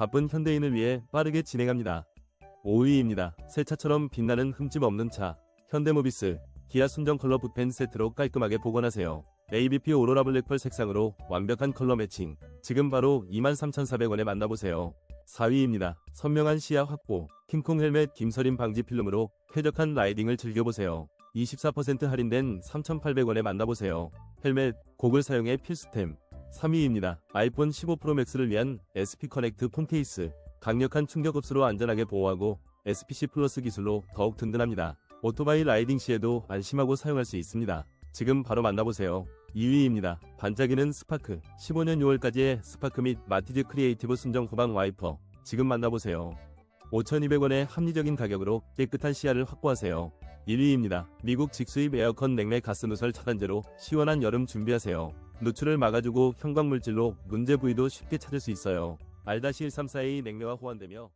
바쁜 현대인을 위해 빠르게 진행합니다. 5위입니다. 새 차처럼 빛나는 흠집 없는 차. 현대모비스, 기아 순정 컬러 붓펜 세트로 깔끔하게 복원하세요. ABP 오로라 블랙펄 색상으로 완벽한 컬러 매칭. 지금 바로 23,400원에 만나보세요. 4위입니다. 선명한 시야 확보, 킹콩 헬멧 김서림 방지 필름으로 쾌적한 라이딩을 즐겨보세요. 24% 할인된 3,800원에 만나보세요. 헬멧, 고글 사용의 필수템. 3위입니다. 아이폰 15 프로 맥스를 위한 SP 커넥트 폰 케이스. 강력한 충격 흡수로 안전하게 보호하고 SPC 플러스 기술로 더욱 든든합니다. 오토바이 라이딩 시에도 안심하고 사용할 수 있습니다. 지금 바로 만나보세요. 2위입니다. 반짝이는 스파크. 15년 6월까지의 스파크 및 마티즈 크리에이티브 순정 후방 와이퍼. 지금 만나보세요. 5,200원의 합리적인 가격으로 깨끗한 시야를 확보하세요. 1위입니다. 미국 직수입 에어컨 냉매 가스 누설 차단제로 시원한 여름 준비하세요. 누출을 막아주고 형광물질로 문제 부위도 쉽게 찾을 수 있어요. 알다시 1342 냉매와 호환되며